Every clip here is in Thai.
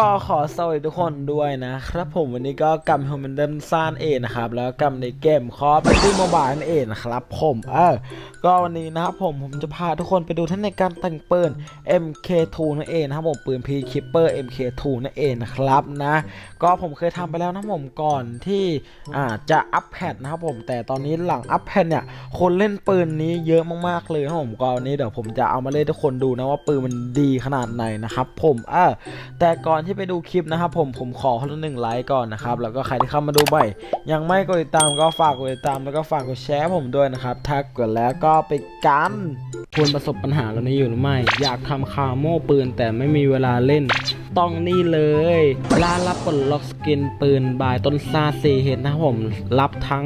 ก็ขอสวัสดีทุกคนด้วยนะครับผมวันนี้ก็กลับมาเหมือนเดิมซ่านเองนะครับ แล้วกลับในเกมคอร์ป็นที่โมบายนั่นเองนะครับผมเออก็วันนี้นะครับผมผมจะพาทุกคนไปดูท่านในการแต่งปืน MK2 นั่นเองนะครับผมปืน P Keeper MK2 นั่นเองนะครับนะ ก็ผมเคยทำไปแล้วนะผมก่อนที่อ่าจะอัปแพดนะครับผมแต่ตอนนี้หลังอัปแพดเนี่ยคนเล่นปืนนี้เยอะมากๆเลยนะครับผมก็วันนี้เดี๋ยวผมจะเอามาเล่นทุกคนดูนะว่าปืนมันดีขนาดไหนนะครับผมเออแต่ก่อนที่ไปดูคลิปนะครับผมผมขอคนละหนึ่งไลค์ก่อนนะครับแล้วก็ใครที่เข้ามาดูใหม่ยังไม่กดติดตามก็ฝากกดติดตามแล้วก็ฝากกดแชร์ผมด้วยนะครับถ้ากดแล้วก็ไปกันคุณประสบปัญหาเหล่านี้อยู่หรือไม่ อยากทำคาโม่ปืนแต่ไม่มีเวลาเล่น ต้องนี่เลยร้านรับปลดล็อกสกินปืนบายต้นซาซีเฮดนะผมรับทั้ง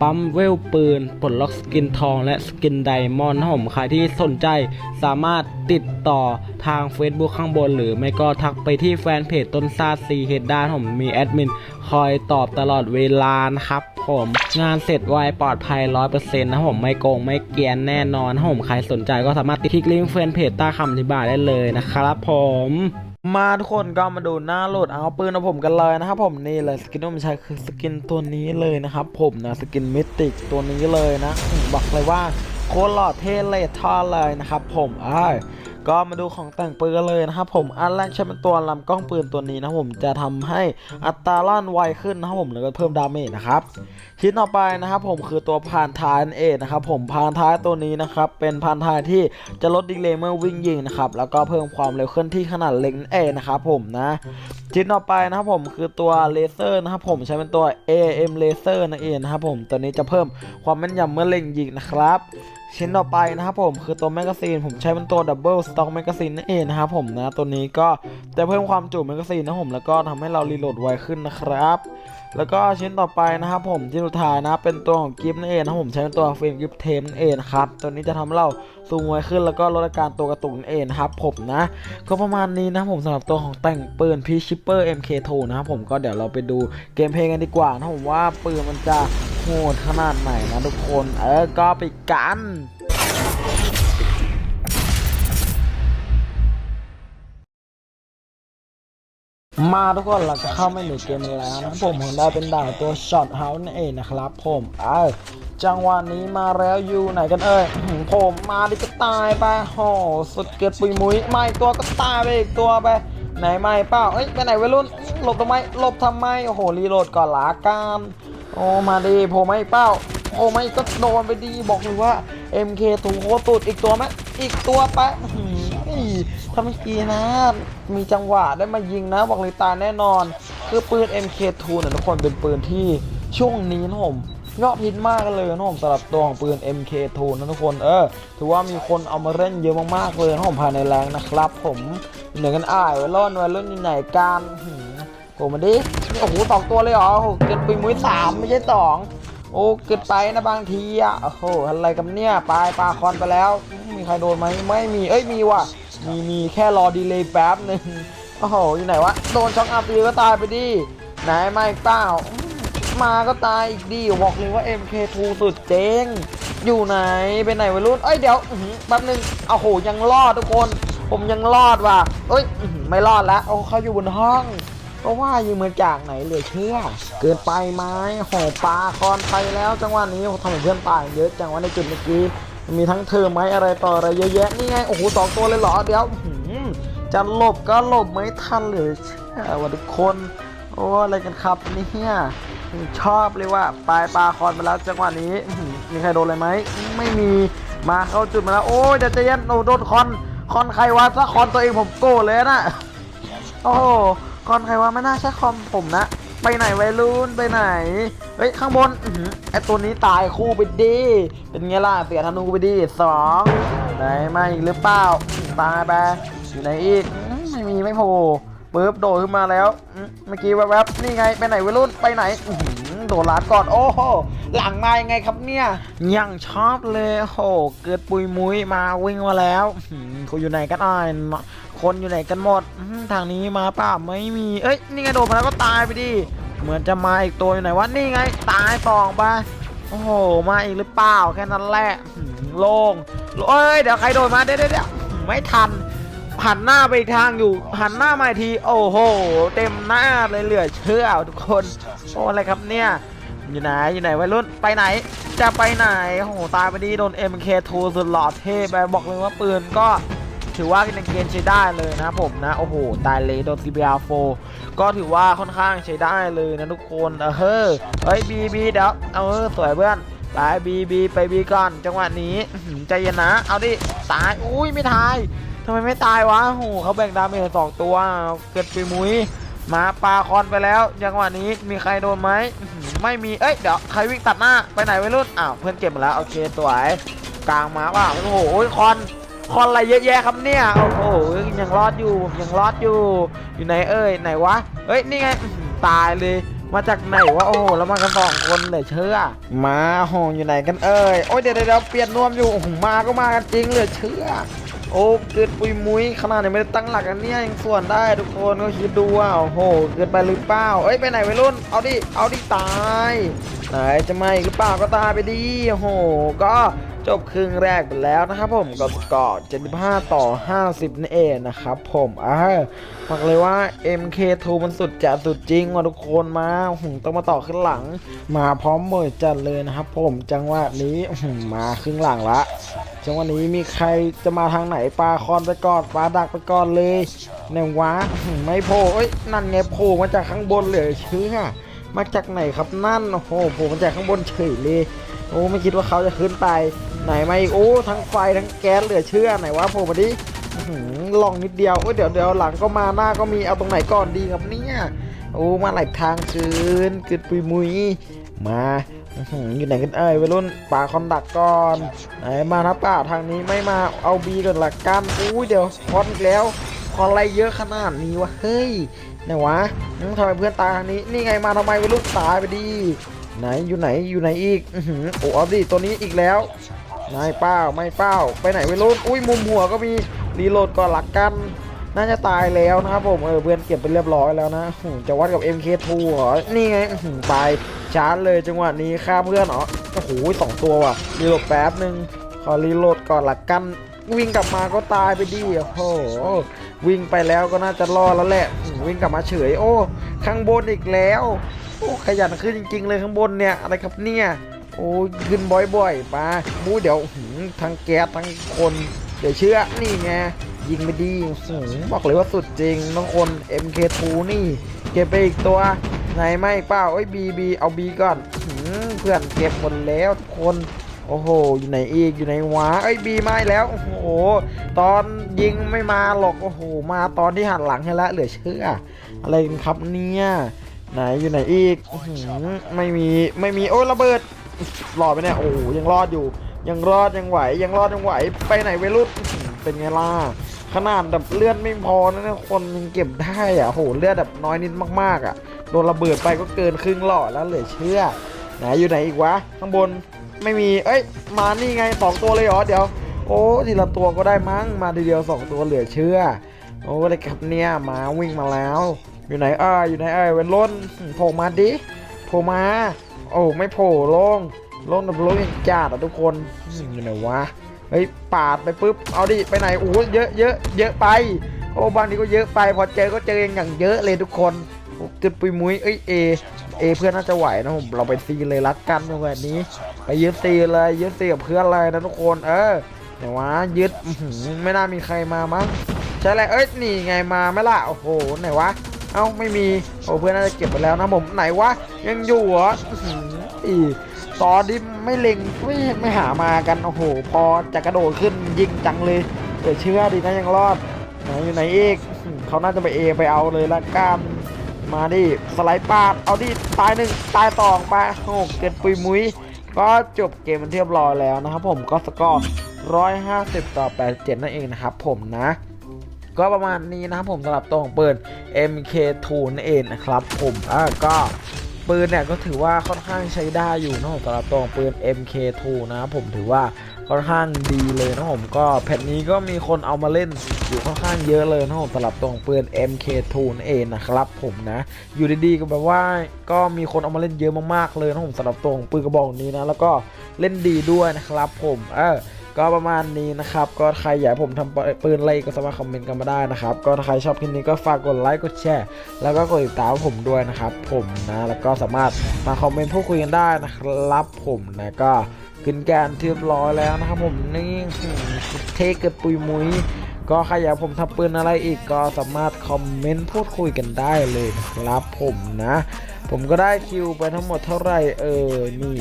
ปั๊มเวลปืนปลดล็อกสกินทองและสกินไดมอนด์นะผมใครที่สนใจสามารถติดต่อทาง Facebook ข้างบน หรือไม่ก็ทักไปที่แฟนเพจต้นซาซีเฮดได้ผมมีแอดมินคอยตอบตลอดเวลานะครับผมงานเสร็จไวปลอดภัย 100%นะครับผมไม่โกงไม่เกียนแน่นอนผมใครสนใจก็สามารถติดคลิกลิงก์แฟนเพจใต้คำอธิบายได้เลยนะครับผม มาทุกคนก็มาดูหน้าโหลดเอาปืนของผมกันเลยนะครับผมนี่เลยสกินที่ผมใช้คือสกินตัวนี้เลยนะครับผมนะสกินมิติกตัวนี้เลยนะอืมบอกเลยว่าโคตรหล่อเท่เลยท่อเลยนะครับผมอ้าย ก็มาดูของแต่งปืนกันเลยนะครับผมอันแรกใช้เป็นตัวลำกล้องปืนตัวนี้นะครับผมจะทำให้อัตราลั่นไวขึ้นนะครับผมแล้วก็เพิ่มดาเมจนะครับชิ้นต่อไปนะครับผมคือตัวพานท้ายนั่นเองนะครับผมพานท้ายตัวนี้นะครับเป็นพานท้ายที่จะลดดีเลย์เมื่อวิ่งยิงนะครับแล้วก็เพิ่มความเร็วเคลื่อนที่ขนาดเล็กนั่นเองนะครับผมนะชิ้นต่อไปนะครับผมคือตัวเลเซอร์นะครับผมใช้เป็นตัว AM เลเซอร์นั่นเองนะครับผมตัวนี้จะเพิ่มความแม่นยำเมื่อเล็งยิงนะครับชิ้นต่อไปนะครับผมคือตัวแมกกาซีนผมใช้เป็นตัวดับเบิลสต็อกแมกกาซีนนั่นเองนะครับผมนะตัวนี้ก็จะเพิ่มความจุแมกกาซีนนะผมแล้วก็ทำให้เรารีโหลดไวขึ้นนะครับ แล้วก็ชิ้นต่อไปนะครับผมชิ้นสุดท้ายนะเป็นตัวของกิฟต์นั่นเองนะผมใช้เป็นตัวเฟรมกิฟต์เทมนั่นเองครับตัวนี้จะทำให้เราซูมไวขึ้นแล้วก็ลดอาการตัวกระตุกนั่นเองนะครับผมนะ ก็ประมาณนี้นะผมสำหรับตัวของแต่งปืนพีชิปเปอร์ MK2 นะครับผมก็เดี๋ยวเราไปดูเกมเพลย์กันดีกว่านะผมว่าปืนมันจะโหดขนาดไหนนะทุกคน เออก็ไปกัน มาทุกคนเราจะเข้าไม่หนูเกมแล้วนะผมผมได้เป็นดานตัวช็อตเฮาส์นั่นเองนะครับผมเออจังหวะนี้มาแล้วอยู่ไหนกันเอ่ยผมมาดิก็ตายไปโหสุดเกลียดปุยมุ้ยไม่ตัวก็ตายไปอีกตัวไปไหนไม่เปล่าเอ้ยไปไหนวัยรุ่นหลบทำไมหลบทำไมโอ้โหรีโหลดก่อนละกันโอ้มาดีผมไม่เป้าโอ้ไม่ก็โดนไปดีบอกเลยว่า MK ถูกโคตรตุดอีกตัวไหมอีกตัวไปอื ถ้าเมื่อกี้นะ มีจังหวะได้มายิงนะบอกเลยตาแน่นอน คือปืน MK2 เนี่ยทุกคนเป็นปืนที่ช่วงนี้นะผมยอดฮิตมากเลยนะผมสำหรับตัวของปืน MK2 นะทุกคนเออถือว่ามีคนเอามาเล่นเยอะมากๆเลยนะผมภายในแรงนะครับ ผมเหนือกันอ้ายไว้ร่อนไว้รุ่นอยู่ไหนกันหืมโอ้มาดิโอ้โหสองตัวเลยเหรอโอ้โหเกินปีมุ้ยสามไม่ใช่สองโอ้เกิดไปนะบางทีอะโอ้โหอะไรกันเนี่ยปลายปลาคอนไปแล้ว มีใครโดนไหมไม่มีเอ้ยมีว่ะ มีมีแค่รอดีเลย์แป๊บหนึ่งโอ้โหอยู่ไหนวะ โดนช็อคอาร์ปีก็ตายไปดิไหนไม่เปล่ามาก็ตายอีกดิบอกเลยว่า MK2 สุดเจ๋งอยู่ไหนไปไหนวัยรุ่นเอ้ยเดี๋ยวแป๊บหนึงโอ้โหยังรอดทุกคน ผมยังรอดว่ะเอ้ยไม่รอดแล้วโอ้เขาอยู่บนห้องก็ว่าอยู่เมืองจากไหนเหลยเชื่อ เกินไปไหมโหปลาคอนไปแล้วจังหวะนี้ทำให้เพื่อนตายเยอะจังหวะในจุดเมื่อกี้ มีทั้งเธอไหมอะไรต่ออะไรเยอะแยะนี่ไงโอ้โหสองตัวเลยเหรอเดี๋ยวจะหลบก็หลบไม่ทันเลยเชื่อว่าทุกคนโอ้อะไรกันครับเนี่ยชอบเลยว่าปลายปลาคอนไปแล้วจังหวะนี้มีใครโดนอะไรไหมไม่มีมาเข้าจุดมาแล้วโอ้ยเดี๋ยวจะเย็นโอ้โดนคอนคอนใครวะถ้าคอนตัวเองผมโก้เลยนะโอ้คอนใครว่าไม่น่าใช่คอมผมนะ ไปไหนวัยรุ่นไปไหน เฮ้ยข้างบนอือไอตัวนี้ตายคู่ไปดี เป็นไงล่ะเสียธนูไปดีสองไหนมาอีกหรือเปล่าตายไปอยู่ไหนอีกไม่มีไม่โผล่ปึ๊บโดดขึ้นมาแล้วเมื่อกี้แวบๆนี่ไงไปไหนวัยรุ่นไปไหนโดดลาดก่อนโอ้โหหลังมายังไงครับเนี่ยยังชอบเลยโอ้โหเกิดปุยมุยมาวิ่งมาแล้วเขาอยู่ไหนกันอ่าน คนอยู่ไหนกันหมดทางนี้มาป่าไม่มีเอ้ยนี่ไงโดดมาแล้วก็ตายไปดิเหมือนจะมาอีกตัวอยู่ไหนวะนี่ไงตายสองไปโอ้โหมาอีกหรือเปล่าแค่นั้นแหละโล่งเอ้ยเดี๋ยวใครโดนมาเดี๋ยวเดี๋ยวเดี๋ยวไม่ทันหันหน้าไปอีกทางอยู่หันหน้ามาที โอ้โห เต็มหน้าเลยเหลือเชื่อทุกคนโอ้อะไรครับเนี่ยอยู่ไหนอยู่ไหนวัยรุ่นไปไหน จะไปไหนโอ้โหตายไปดีโดน MK2 สุดหล่อเท่ไปบอกเลยว่าปืนก็ ถือว่าเป็นเกมใช้ได้เลยนะผมนะ โอ้โห ตายเลยโดน CBR4 ก็ถือว่าค่อนข้างใช้ได้เลยนะทุกคนเออเฮ้ยเฮ้ยบีบีเดี๋ยวเออสวยเพื่อนไปบีบีไปบีก่อนจังหวะนี้ใจเย็นนะ เอาดิตายอุ้ยไม่ตายทำไมไม่ตายวะโอ้โหเขาแบ่งดาเมจสองตัว เกิดปีมุยมาปลาคอนไปแล้วจังหวะนี้มีใครโดนไหมไม่มีเอ้ยเดี๋ยวใครวิ่งตัดหน้าไปไหนไว้รุ่นอ้าวเพื่อนเก็บมาแล้วโอเคสวยกลางมาว่าโอ้โหคอน คอนอะไรเยอะแยะครับเนี่ยโอ้โหยังรอดอยู่ยังรอดอยู่ อยู่ไหนเอ่ยไหนวะเฮ้ยนี่ไงตายเลยมาจากไหนวะโอ้โหแล้วมากันสองคนเลยเชื่อ มาโหอยู่ไหนกันเอ่ยโอ้ยเดี๋ยวเดี๋ยวเปลี่ยนนวมอยู่โอ้โหมาก็มากันจริงเลยเชื่อโอ้เกิดปุยมุ้ยขนาดยังไม่ได้ตั้งหลักอันเนี้ยยังส่วนได้ทุกคนก็คิดดูว่าโอ้โหเกินไปหรือเปล่าเอ้ยไปไหนวัยรุ่นเอาดิเอาดิตายไหนจะมาอีกหรือเปล่าก็ตายไปดิโอ้โหก็ จบครึ่งแรกไปแล้วนะครับผมกับสกอร์75 ต่อ 50 นั่นเองนะครับผมอ่าบอกเลยว่า MK2 มันสุดจัดสุดจริงว่ะทุกคนมาหงต้องมาต่อขึ้นหลัง มาพร้อมเมยจัดเลยนะครับผมจังหวะนี้มาครึ่งหลังละจังหวะนี้มีใครจะมาทางไหนปลาคอนไปก่อนปลาดักไปก่อนเลยในวะไม่โผล่เอ้ยนั่นไงโผล่มาจากข้างบนเลยเชื่อมาจากไหนครับนั่นโอ้โหโผล่มาจากข้างบนเฉยเลย โอ้ไม่คิดว่าเขาจะขึ้นไป ไหนมาอีกโอ้ทั้งไฟทั้งแก๊สเหลือเชื่อไหนวะผล่มาดิลองนิดเดียวโอ้เดี๋ยวเดี๋ยวหลังก็มาหน้าก็มีเอาตรงไหนก่อนดีครับเนี่ยโอ้มาหลายทางเกินเกินปุยมุยมาอยู่ไหนกันเอ้ยวัยรุ่นป่าคอนดักก่อนไหนมานะป่าทางนี้ไม่มาเอาบีก่อนหละกันอุ้ยเดี๋ยวคอนอีกแล้วคอนอะไรเยอะขนาดนี้วะเฮ้ยไหนวะน้อทำไมเพื่อนตายทางนี้นี่ไงมาทำไมวัยรุ่นตายไปดี ไหนอยู่ไหนอยู่ไหนอีกอื้อหือโอ้เอาดิตัวนี้อีกแล้วนายเป้าไม่เป้าไปไหนไม่รู้อุ้ยมุมหัวก็มีรีโหลดก่อนหลักกันน่าจะตายแล้วนะครับผมเออเพื่อนเก็บไปเรียบร้อยแล้วนะอื้อหือจะวัดกับ MK2 เหรอนี่ไงตายชาร์จเลยจังหวะนี้ฆ่าเพื่อนเหรอโอ้โหสองตัวว่ะรีโหลดแป๊บหนึ่งขอรีโหลดก่อนหลักกันวิ่งกลับมาก็ตายไปดิโอ้โหวิ่งไปแล้วก็น่าจะรอดแล้วแหละ วิ่งกลับมาเฉย โอ้ข้างบนอีกแล้ว โอ้ขยันขึ้นจริง ๆ เลยข้างบนเนี่ยอะไรครับเนี่ยโอ้ขึ้นบ่อยๆมาบูเดี๋ยวทั้งแก๊สทั้งคนเดี๋ยวเชื่อนี่ไงยิงไม่ดีหืมบอกเลยว่าสุดจริงน้องคน MK2 นี่ เก็บไปอีกตัวไหนไม่เปล่าเอ้ยบีบีเอาบีก่อนเพื่อนเก็บหมดแล้วทุกคนโอ้โห อยู่ไหนอีก อยู่ไหนวะเอ้ยบีไม่แล้ว โอ้โห ตอนยิงไม่มาหรอก โอ้โห มาตอนที่หันหลังให้ละ เหลือเชื่อ อะไรกันครับเนี่ย ไหนอยู่ไหนอีกไม่มีไม่มีโอ้ยระเบิดรอดไปเนี่ยโอ้ยังรอดอยู่ ยังรอดยังไหว ยังรอดยังไหว ไปไหนเวรุษอื้อหือเป็นไงล่ะขนาดแบบเลือดไม่พอนะเนี่ยคนยังเก็บได้อะโหเลือดแบบน้อยนิดมากๆอะโดนระเบิดไปก็เกินครึ่งหลอดแล้วเหลือเชื่อไหนอยู่ไหนอีกวะข้างบนไม่มีเอ้ยมานี่ไงสองตัวเลยเหรอเดี๋ยวโอ้ทีละตัวก็ได้มั้งมาทีเดียวสองตัวเหลือเชื่อโอ้ได้ครับเนี่ยมาวิ่งมาแล้ว อยู่ไหนเอ้ยอยู่ไหนเอ้เวนล้นโผล่มาดิโผล่มา โอ้ไม่โผล่ลงลงดับลงยังจัดอะทุกคนอยู่ไหนวะเฮ้ยปาดไปปุ๊บเอาดิไปไหนโอ้เยอะเยอะเยอะไปโอ้บางทีก็เยอะไปพอเจอก็เจออย่างเยอะเลยทุกคนจุดปุยมุ้ยเอ้ยเอเอเพื่อนน่าจะไหวนะผมเราไปซีเลยรักกันในวันนี้ ไปยึดซีเลยยึดซีกับเพื่อนเลยนะทุกคน เออไหนวะยึดไม่น่ามีใครมามั้งใช่เลยเอ้ยนี่ไงมาไหมล่ะโอ้โหไหนวะ เอ้าไม่มีโอ้เพื่อนน่าจะเก็บไปแล้วนะผมไหนวะยังอยู่เหรออีตอนที่ไม่เล็งไม่ไม่หามากันโอ้โห พอจะกระโดดขึ้นยิงจังเลยเดี๋ยวเชื่อดีนะยังรอดไหนอยู่ไหนเอกเขาน่าจะไปเอไปเอาเลยละกันมาดิสไลด์ปาดเอาดิตายหนึ่งตายสองไปโอ้โหเกิดปุยมุ้ยก็จบเกมมันเรียบร้อยแล้วนะครับผมก็สกอร์150 ต่อ 87 นั่นเองนะครับผมนะ ก็ประมาณนี้นะครับผมสำหรับตัวของปืน MK2 นั่นเองนะครับผมอ่าก็ปืนเนี่ยก็ถือว่าค่อนข้างใช้ได้อยู่นะผมสำหรับตัวของปืน MK2 นะครับผมถือว่าค่อนข้างดีเลยนะผมก็แผ่นนี้ก็มีคนเอามาเล่นอยู่ค่อนข้างเยอะเลยนะผมสำหรับตัวของปืน MK2 นั่นเองนะครับผมนะอยู่ดีๆก็แบบว่าก็มีคนเอามาเล่นเยอะมากๆเลยนะผมสำหรับตัวของปืนกระบอกนี้นะแล้วก็เล่นดีด้วยนะครับผมเออ ก็ประมาณนี้นะครับ ก็ใครอยากผมทำปืนอะไรก็สามารถคอมเมนต์กันมาได้นะครับ ก็ถ้าใครชอบคลิปนี้ก็ฝากกดไลค์กดแชร์แล้วก็กดติดตามผมด้วยนะครับ ผมนะแล้วก็สามารถมาคอมเมนต์พูดคุยกันได้นะครับผมนะก็ขึ้นแกนเรียบร้อยแล้วนะครับผมนี่เทเกิดปุยมุย ก็ใครอยากผมทำปืนอะไรอีกก็สามารถคอมเมนต์พูดคุยกันได้เลยนะครับผมนะ ผมก็ได้คิวไปทั้งหมดเท่าไหร่เออนี่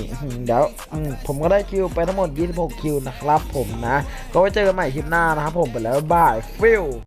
เดี๋ยวผมก็ได้คิวไปทั้งหมด 26 คิวนะครับผมนะ ก็ไว้เจอกันใหม่คลิปหน้านะครับผมไปแล้วบายฟิล